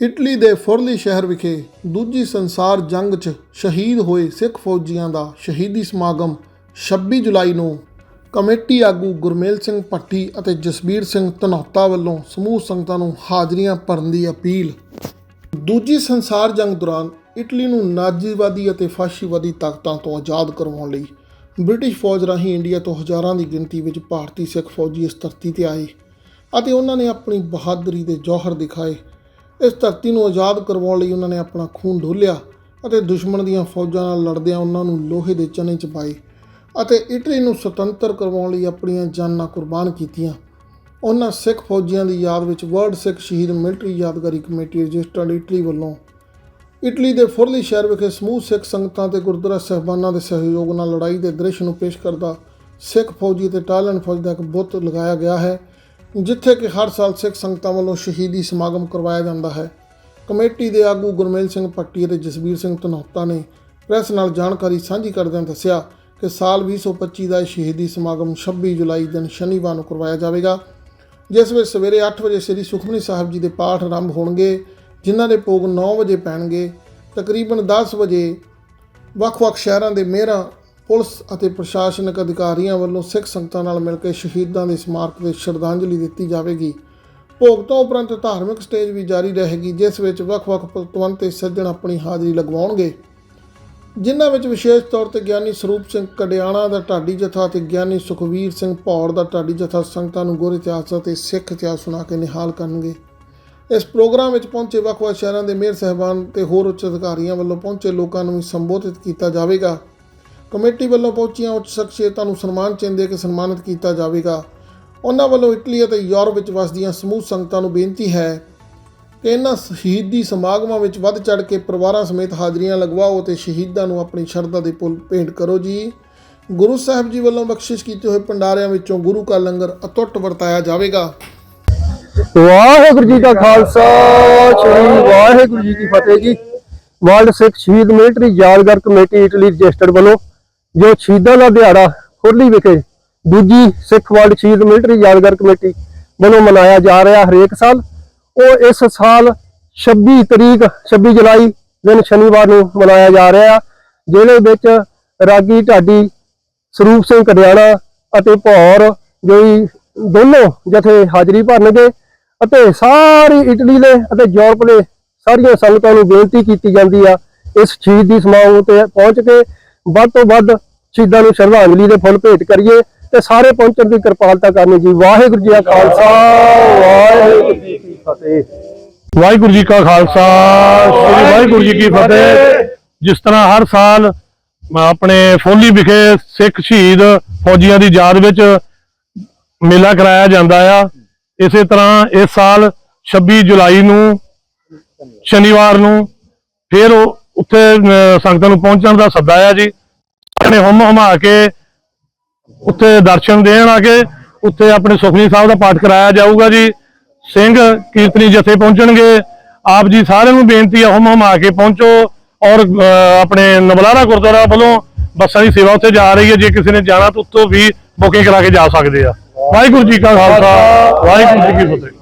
Italy ਦੇ ਫੁਰਲੀ ਸ਼ਹਿਰ ਵਿਖੇ ਦੂਜੀ ਸੰਸਾਰ ਜੰਗ 'ਚ ਸ਼ਹੀਦ ਹੋਏ ਸਿੱਖ ਫੌਜੀਆਂ ਦਾ ਸ਼ਹੀਦੀ ਸਮਾਗਮ 26 ਜੁਲਾਈ ਨੂੰ ਕਮੇਟੀ ਆਗੂ ਗੁਰਮੇਲ ਸਿੰਘ ਭੱਟੀ ਅਤੇ ਜਸਬੀਰ ਸਿੰਘ ਧਨੌਤਾ ਵੱਲੋਂ ਸਮੂਹ ਸੰਗਤਾਂ ਨੂੰ ਹਾਜ਼ਰੀਆਂ ਭਰਨ ਦੀ ਅਪੀਲ। ਦੂਜੀ ਸੰਸਾਰ ਜੰਗ ਦੌਰਾਨ ਇਟਲੀ ਨੂੰ ਨਾਜ਼ੀਵਾਦੀ ਅਤੇ ਫਾਸ਼ੀਵਾਦੀ ਤਾਕਤਾਂ ਤੋਂ ਆਜ਼ਾਦ ਕਰਵਾਉਣ ਲਈ ਬ੍ਰਿਟਿਸ਼ ਫੌਜ ਰਾਹੀਂ ਇੰਡੀਆ ਤੋਂ ਹਜ਼ਾਰਾਂ ਦੀ ਗਿਣਤੀ ਵਿੱਚ ਭਾਰਤੀ ਸਿੱਖ ਫੌਜੀ ਇਸ ਧਰਤੀ ਤੇ ਆਏ ਅਤੇ ਉਹਨਾਂ ਨੇ ਆਪਣੀ ਬਹਾਦਰੀ ਦੇ ਜੌਹਰ ਦਿਖਾਏ। ਇਸ ਧਰਤੀ ਨੂੰ ਆਜ਼ਾਦ ਕਰਵਾਉਣ ਲਈ ਉਹਨਾਂ ਨੇ ਆਪਣਾ ਖੂਨ ਡੋਲਿਆ ਅਤੇ ਦੁਸ਼ਮਣ ਦੀਆਂ ਫੌਜਾਂ ਨਾਲ ਲੜਦਿਆਂ ਉਹਨਾਂ ਨੂੰ ਲੋਹੇ ਦੇ ਚਨੇ ਚ ਪਾਏ ਅਤੇ ਇਟਲੀ ਨੂੰ ਸੁਤੰਤਰ ਕਰਵਾਉਣ ਲਈ ਆਪਣੀਆਂ ਜਾਨਾਂ ਕੁਰਬਾਨ ਕੀਤੀਆਂ। ਉਹਨਾਂ ਸਿੱਖ ਫੌਜੀਆਂ ਦੀ ਯਾਦ ਵਿੱਚ ਵਰਲਡ ਸਿੱਖ ਸ਼ਹੀਦ ਮਿਲਟਰੀ ਯਾਦਗਾਰੀ ਕਮੇਟੀ ਰਜਿਸਟਰਡ ਇਟਲੀ ਵੱਲੋਂ। ਇਟਲੀ ਦੇ ਫੁਰਲੀ ਸ਼ਹਿਰ ਵਿਖੇ ਸਮੂਹ ਸਿੱਖ ਸੰਗਤਾਂ ਤੇ ਗੁਰਦੁਆਰਾ ਸਹਿਬਾਨਾਂ ਦੇ ਸਹਿਯੋਗ ਨਾਲ ਲੜਾਈ ਦੇ ਦ੍ਰਿਸ਼ ਨੂੰ ਪੇਸ਼ ਕਰਦਾ ਸਿੱਖ ਫੌਜੀ ਤੇ ਟਾਲਨ ਫੌਜ ਦਾ ਇੱਕ ਬੁੱਤ ਲਗਾਇਆ ਗਿਆ ਹੈ। ਜਿੱਥੇ ਕਿ ਹਰ ਸਾਲ ਸਿੱਖ ਸੰਗਤਾਂ ਵੱਲੋਂ ਸ਼ਹੀਦੀ ਸਮਾਗਮ ਕਰਵਾਇਆ ਜਾਂਦਾ ਹੈ। ਕਮੇਟੀ ਦੇ ਆਗੂ ਗੁਰਮੇਲ ਸਿੰਘ ਪੱਟੀ ਅਤੇ ਜਸਬੀਰ ਸਿੰਘ ਧਨੌਤਾ ਨੇ ਪ੍ਰੈਸ ਨਾਲ ਜਾਣਕਾਰੀ ਸਾਂਝੀ ਕਰਦਿਆਂ ਦੱਸਿਆ ਕਿ ਸਾਲ 2025 ਦਾ ਇਹ ਸ਼ਹੀਦੀ ਸਮਾਗਮ 26 ਜੁਲਾਈ ਦਿਨ ਸ਼ਨੀਵਾਰ ਨੂੰ ਕਰਵਾਇਆ ਜਾਵੇਗਾ, ਜਿਸ ਵਿੱਚ ਸਵੇਰੇ 8 ਵਜੇ ਸ੍ਰੀ ਸੁਖਮਨੀ ਸਾਹਿਬ ਜੀ ਦੇ ਪਾਠ ਆਰੰਭ ਹੋਣਗੇ, ਜਿਨ੍ਹਾਂ ਦੇ ਭੋਗ 9 ਵਜੇ ਪੈਣਗੇ। ਤਕਰੀਬਨ 10 ਵਜੇ ਵੱਖ-ਵੱਖ ਸ਼ਹਿਰਾਂ ਦੇ ਮੇਅਰਾਂ ਪੁਲਿਸ ਅਤੇ ਪ੍ਰਸ਼ਾਸਨਿਕ ਅਧਿਕਾਰੀਆਂ ਵੱਲੋਂ ਸਿੱਖ ਸੰਗਤਾਂ ਨਾਲ ਮਿਲ ਕੇ ਸ਼ਹੀਦਾਂ ਦੇ ਸਮਾਰਕ ਤੇ ਸ਼ਰਧਾਂਜਲੀ ਦਿੱਤੀ ਜਾਵੇਗੀ। ਭੋਗ ਤੋਂ ਉਪਰੰਤ ਧਾਰਮਿਕ ਸਟੇਜ ਵੀ ਜਾਰੀ ਰਹੇਗੀ, ਜਿਸ ਵਿੱਚ ਵੱਖ-ਵੱਖ ਪਤਵੰਤ ਤੇ ਸੱਜਣ ਆਪਣੀ ਹਾਜ਼ਰੀ ਲਗਵਾਉਣਗੇ। ਜਿਨ੍ਹਾਂ ਵਿੱਚ ਵਿਸ਼ੇਸ਼ ਤੌਰ ਤੇ ਗਿਆਨੀ ਸਰੂਪ ਸਿੰਘ ਕਡਿਆਣਾ ਦਾ ਢਾਡੀ ਜਥਾ ਤੇ ਗਿਆਨੀ ਸੁਖਵੀਰ ਸਿੰਘ ਭੌੜ ਦਾ ਢਾਡੀ ਜਥਾ ਸੰਗਤਾਂ ਨੂੰ ਗੁਰ ਇਤਿਹਾਸ ਅਤੇ ਸਿੱਖ ਇਤਿਹਾਸ ਸੁਣਾ ਕੇ ਨਿਹਾਲ ਕਰਨਗੇ। ਇਸ ਪ੍ਰੋਗਰਾਮ ਵਿੱਚ ਪਹੁੰਚੇ ਵੱਖ-ਵੱਖ ਸ਼ਹਿਰਾਂ ਦੇ ਮੇਅਰ, ਸਹਿਬਾਨ ਤੇ ਹੋਰ ਉੱਚ ਅਧਿਕਾਰੀਆਂ ਵੱਲੋਂ ਪਹੁੰਚੇ ਲੋਕਾਂ ਨੂੰ ਵੀ ਸੰਬੋਧਿਤ ਕੀਤਾ ਜਾਵੇਗਾ। ਕਮੇਟੀ ਵੱਲੋਂ ਪਹੁੰਚੀਆਂ ਉੱਚ ਸ਼ਖਸੀਅਤਾਂ ਨੂੰ ਸਨਮਾਨ ਚਿੰਨ੍ਹ ਦੇ ਕੇ ਸਨਮਾਨਿਤ ਕੀਤਾ ਜਾਵੇਗਾ। ਉਹਨਾਂ ਵੱਲੋਂ ਇਟਲੀ ਅਤੇ ਯੂਰਪ ਵਿੱਚ ਵਸਦੀਆਂ ਸਮੂਹ ਸੰਗਤਾਂ ਨੂੰ ਬੇਨਤੀ ਹੈ ਕਿ ਇਹਨਾਂ ਸ਼ਹੀਦੀ ਸਮਾਗਮਾਂ ਵਿੱਚ ਵੱਧ ਚੜ ਕੇ ਪਰਿਵਾਰਾਂ ਸਮੇਤ ਹਾਜ਼ਰੀਆਂ ਲਗਵਾਓ ਤੇ ਸ਼ਹੀਦਾਂ ਨੂੰ ਆਪਣੀ ਸ਼ਰਧਾ ਦੇ ਫੁੱਲ ਭੇਂਟ ਕਰੋ ਜੀ। ਗੁਰੂ ਸਾਹਿਬ ਜੀ ਵੱਲੋਂ ਬਖਸ਼ਿਸ਼ ਕੀਤੇ ਹੋਏ ਭੰਡਾਰਿਆਂ ਵਿੱਚੋਂ ਗੁਰੂ ਕਾ ਲੰਗਰ ਅਤੁੱਟ ਵਰਤਾਇਆ ਜਾਵੇਗਾ। ਵਾਹਿਗੁਰੂ ਜੀ ਕਾ ਖਾਲਸਾ, ਸ੍ਰੀ ਵਾਹਿਗੁਰੂ ਜੀ ਕੀ ਫਤਿਹ ਜੀ। ਵਰਲਡ ਸਿੱਖ ਸ਼ਹੀਦ ਮਿਲਟਰੀ ਯਾਦਗਾਰ ਕਮੇਟੀ ਇਟਲੀ ਰਜਿਸਟਰਡ ਵੱਲੋਂ ਜੋ ਸ਼ਹੀਦਾਂ ਦਾ ਦਿਹਾੜਾ ਖੁਰਲੀ ਵਿਖੇ ਦੂਜੀ ਸਿੱਖ ਵਰਲਡ ਸ਼ਹੀਦ ਮਿਲਟਰੀ ਯਾਦਗਾਰ ਕਮੇਟੀ ਵੱਲੋਂ ਮਨਾਇਆ ਜਾ ਰਿਹਾ ਹਰੇਕ ਸਾਲ, ਉਹ ਇਸ ਸਾਲ 26 ਤਰੀਕ 26 ਜੁਲਾਈ ਦਿਨ ਸ਼ਨੀਵਾਰ ਨੂੰ ਮਨਾਇਆ ਜਾ ਰਿਹਾ ਜਿਹਦੇ ਵਿੱਚ ਰਾਗੀ ਢਾਡੀ, ਸਰੂਪ ਸਿੰਘ ਕੜਿਆਣਾ ਅਤੇ ਭੌਰ ਜੋ ਦੋਨੋਂ ਜਥੇ ਹਾਜ਼ਰੀ ਭਰਨਗੇ ਅਤੇ ਸਾਰੀ ਇਟਲੀ ਦੇ ਅਤੇ ਯੂਰਪ ਦੇ ਸਾਰੀਆਂ ਸੰਗਤਾਂ ਨੂੰ ਬੇਨਤੀ ਕੀਤੀ ਜਾਂਦੀ ਆ, ਇਸ ਸ਼ਹੀਦ ਦੀ ਸਮਾਗਮ ਤੇ ਪਹੁੰਚ ਕੇ ਵੱਧ ਤੋਂ ਵੱਧ ਸ਼ਹੀਦਾਂ ਨੂੰ ਸ਼ਰਧਾਂਜਲੀ ਦੇ ਫੁੱਲ ਭੇਟ ਕਰੀਏ ਤੇ ਸਾਰੇ ਪਹੁੰਚਣ ਦੀ ਕਿਰਪਾਲਤਾ ਕਰਨੀ ਜੀ। ਵਾਹਿਗੁਰੂ ਜੀ ਕਾ ਖਾਲਸਾ ਵਾਹਿਗੁਰੂ ਜੀ ਕੀ ਫਤਿਹ। ਵਾਹਿਗੁਰੂ ਜੀ ਕਾ ਖਾਲਸਾ ਸ੍ਰੀ ਵਾਹਿਗੁਰੂ ਜੀ ਕੀ ਫਤਿਹ। ਜਿਸ ਤਰ੍ਹਾਂ ਹਰ ਸਾਲ ਆਪਣੇ ਫੋਲੀ ਵਿਖੇ ਸਿੱਖ ਸ਼ਹੀਦ ਫੌਜੀਆਂ ਦੀ ਯਾਦ ਵਿੱਚ ਮੇਲਾ ਕਰਾਇਆ ਜਾਂਦਾ ਆ। ਇਸੇ ਤਰ੍ਹਾਂ ਇਸ ਸਾਲ 26 ਜੁਲਾਈ ਨੂੰ ਸ਼ਨੀਵਾਰ ਨੂੰ ਫਿਰ ਉਹ ਉੱਥੇ ਅਹ, ਸੰਗਤਾਂ ਨੂੰ ਪਹੁੰਚਣ ਦਾ ਸੱਦਾ ਆ ਜੀ। ਆਪਣੇ ਹਮ ਹਮਾ ਕੇ ਉੱਥੇ ਦਰਸ਼ਨ ਦੇਣ ਆ ਕੇ ਉੱਥੇ ਆਪਣੇ ਸੁਖਨੀ ਸਾਹਿਬ ਦਾ ਪਾਠ ਕਰਾਇਆ ਜਾਊਗਾ ਜੀ। ਸਿੰਘ ਕੀਰਤਨੀ ਜਥੇ ਪਹੁੰਚਣਗੇ ਆਪ ਜੀ ਸਾਰਿਆਂ ਨੂੰ ਬੇਨਤੀ ਹੈ ਹਮ ਹਮਾ ਕੇ ਪਹੁੰਚੋ ਔਰ ਅਹ, ਆਪਣੇ ਨਵਲਾਰਾ ਗੁਰਦੁਆਰਾ ਵੱਲੋਂ ਬੱਸਾਂ ਦੀ ਸੇਵਾ ਉੱਥੇ ਜਾ ਰਹੀ ਹੈ। ਜੇ ਕਿਸੇ ਨੇ ਜਾਣਾ ਤਾਂ ਉੱਥੋਂ ਵੀ ਬੁਕਿੰਗ ਕਰਾ ਕੇ ਜਾ ਸਕਦੇ ਆ। ਵਾਹਿਗੁਰੂ ਜੀ ਕਾ ਖਾਲਸਾ ਵਾਹਿਗੁਰੂ ਜੀ ਕੀ ਫਤਿਹ।